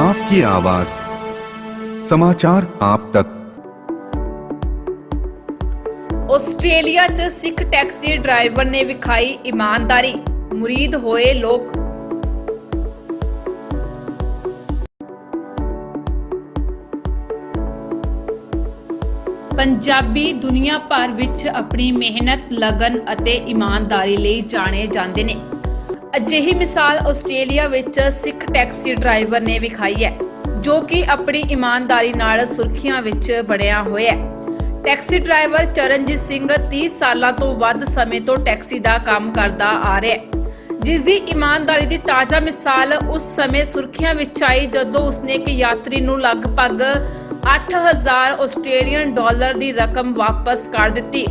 आपकी आवाज समाचार आप तक ਆਸਟ੍ਰੇਲੀਆ 'ਚ ਸਿੱਖ ਟੈਕਸੀ ਡਰਾਈਵਰ ਨੇ ਵਿਖਾਈ ਇਮਾਨਦਾਰੀ ਮੁਰੀਦ ਹੋਏ ਲੋਕ ਪੰਜਾਬੀ ਦੁਨੀਆ ਭਰ ਵਿੱਚ ਆਪਣੀ ਮਿਹਨਤ, ਲਗਨ ਅਤੇ ਇਮਾਨਦਾਰੀ ਲਈ ਜਾਣੇ ਜਾਂਦੇ ਨੇ ਅਜਿਹੀ ਮਿਸਾਲ ਆਸਟ੍ਰੇਲੀਆ ਵਿੱਚ ਸਿੱਖ ਟੈਕਸੀ ਡਰਾਈਵਰ ਨੇ ਵਿਖਾਈ ਹੈ, ਜੋ ਕਿ ਆਪਣੀ ਇਮਾਨਦਾਰੀ ਨਾਲ ਸੁਰਖੀਆਂ ਵਿੱਚ ਬਣਿਆ ਹੋਇਆ ਹੈ। ਟੈਕਸੀ ਡਰਾਈਵਰ ਚਰਨਜੀਤ ਸਿੰਘ 30 ਸਾਲਾਂ ਤੋਂ ਵੱਧ ਸਮੇਂ ਤੋਂ ਟੈਕਸੀ ਦਾ ਕੰਮ ਕਰਦਾ ਆ ਰਿਹਾ ਹੈ। ਜਿਸ ਦੀ ਇਮਾਨਦਾਰੀ ਦੀ ਤਾਜ਼ਾ ਮਿਸਾਲ ਉਸ ਸਮੇਂ ਸੁਰਖੀਆਂ ਵਿੱਚ ਆਈ ਜਦੋਂ ਉਸਨੇ ਇੱਕ ਯਾਤਰੀ ਨੂੰ ਲਗਭਗ 8000 ਆਸਟ੍ਰੇਲੀਅਨ ਡਾਲਰ ਦੀ ਰਕਮ ਵਾਪਸ ਕਰ ਦਿੱਤੀ।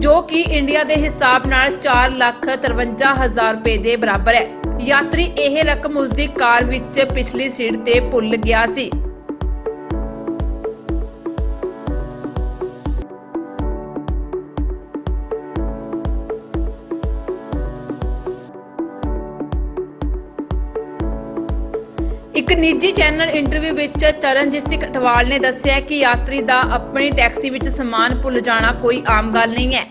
ਜੋ ਕਿ ਇੰਡੀਆ ਦੇ ਹਿਸਾਬ ਨਾਲ 453000 ਰੁਪਏ ਦੇ ਬਰਾਬਰ ਹੈ। ਯਾਤਰੀ ਇਹ ਰਕਮ ਉਸ ਦੀ ਕਾਰ ਵਿੱਚ ਪਿਛਲੀ ਸੀਟ ਤੇ ਭੁੱਲ ਗਿਆ ਸੀ। ਇੱਕ ਨਿੱਜੀ ਚੈਨਲ ਇੰਟਰਵਿਊ ਵਿੱਚ ਚਰਨਜੀਤ ਸਿੰਘ ਅਟਵਾਲ ਨੇ ਦੱਸਿਆ ਕਿ ਯਾਤਰੀ ਦਾ ਆਪਣੀ ਟੈਕਸੀ ਵਿੱਚ ਸਮਾਨ ਭੁੱਲ ਜਾਣਾ ਕੋਈ ਆਮ ਗੱਲ ਨਹੀਂ ਹੈ।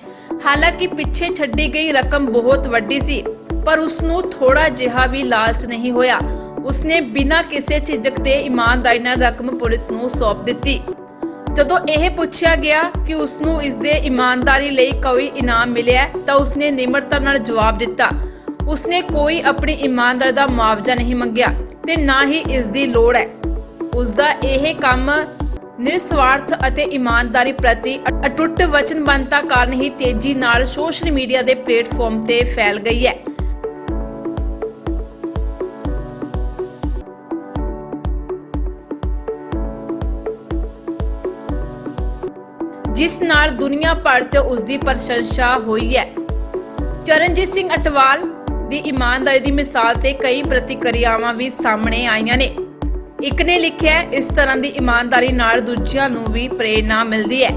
ਹਾਲਾਂਕਿ ਪਿੱਛੇ ਛੱਡੀ ਗਈ ਰਕਮ ਬਹੁਤ ਵੱਡੀ ਸੀ, ਪਰ ਉਸ ਨੂੰ ਥੋੜਾ ਜਿਹਾ ਵੀ ਲਾਲਚ ਨਹੀਂ ਹੋਇਆ। ਉਸਨੇ ਬਿਨਾਂ ਕਿਸੇ ਝਿਜਕ ਦੇ ਇਮਾਨਦਾਰੀ ਨਾਲ ਰਕਮ ਪੁਲਿਸ ਨੂੰ ਸੌਂਪ ਦਿੱਤੀ। ਜਦੋਂ ਇਹ ਪੁੱਛਿਆ ਗਿਆ ਕਿ ਉਸ ਨੂੰ ਇਸ ਦੇ ਇਮਾਨਦਾਰੀ ਲਈ ਕੋਈ ਇਨਾਮ ਮਿਲਿਆ ਤਾਂ ਉਸਨੇ ਨਿਮਰਤਾ ਨਾਲ ਜਵਾਬ ਦਿੱਤਾ। ਉਸਨੇ ਕੋਈ ਆਪਣੀ ਇਮਾਨਦਾਰੀ ਦਾ ਮੁਆਵਜ਼ਾ ਨਹੀਂ ਮੰਗਿਆ। ਤੇ ਨਾ ਹੀ ਇਸ ਦੀ ਲੋੜ ਹੈ। ਉਸ ਦਾ ਇਹ ਕੰਮ ਨਿਰਸਵਾਰਥ ਅਤੇ ਇਮਾਨਦਾਰੀ ਪ੍ਰਤੀ ਅ- ਅਟੁੱਟ ਵਚਨਬੱਧਤਾ ਕਾਰਨ ਹੀ ਤੇਜ਼ੀ ਨਾਲ ਸੋਸ਼ਲ ਮੀਡੀਆ ਦੇ ਪਲੇਟਫਾਰਮ ਤੇ ਫੈਲ ਗਈ ਹੈ। ਜਿਸ ਨਾਲ ਦੁਨੀਆ ਭਰ 'ਚ ਉਸ ਦੀ ਪ੍ਰਸ਼ੰਸਾ ਹੋਈ ਹੈ। ਚਰਨਜੀਤ ਸਿੰਘ ਅਟਵਾਲ ਦੀ ਇਮਾਨਦਾਰੀ ਦੀ ਮਿਸਾਲ ਤੇ ਕਈ ਪ੍ਰਤੀਕਿਰਿਆਵਾਂ ਵੀ ਸਾਹਮਣੇ ਆਈਆਂ ਨੇ। ਇੱਕ ਨੇ ਲਿਖਿਆ ਇਸ ਤਰ੍ਹਾਂ ਦੀ ਇਮਾਨਦਾਰੀ ਨਾਲ ਦੂਜਿਆਂ ਨੂੰ ਵੀ ਪ੍ਰੇਰਣਾ ਮਿਲਦੀ ਹੈ।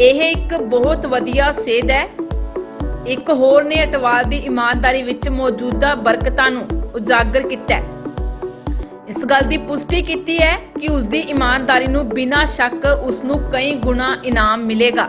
ਇਹ ਇੱਕ ਬਹੁਤ ਵਧੀਆ ਸੇਧ ਹੈ। ਇੱਕ ਹੋਰ ਨੇ ਅਟਵਾਲ ਦੀ ਇਮਾਨਦਾਰੀ ਵਿੱਚ ਮੌਜੂਦਾ ਬਰਕਤਾਂ ਨੂੰ ਉਜਾਗਰ ਕੀਤਾ ਹੈ। ਇਸ ਗੱਲ ਦੀ ਪੁਸ਼ਟੀ ਕੀਤੀ ਹੈ ਕਿ ਉਸ ਦੀ ਇਮਾਨਦਾਰੀ ਨੂੰ ਬਿਨਾਂ ਸ਼ੱਕ ਉਸ ਨੂੰ ਕਈ ਗੁਣਾ ਇਨਾਮ ਮਿਲੇਗਾ।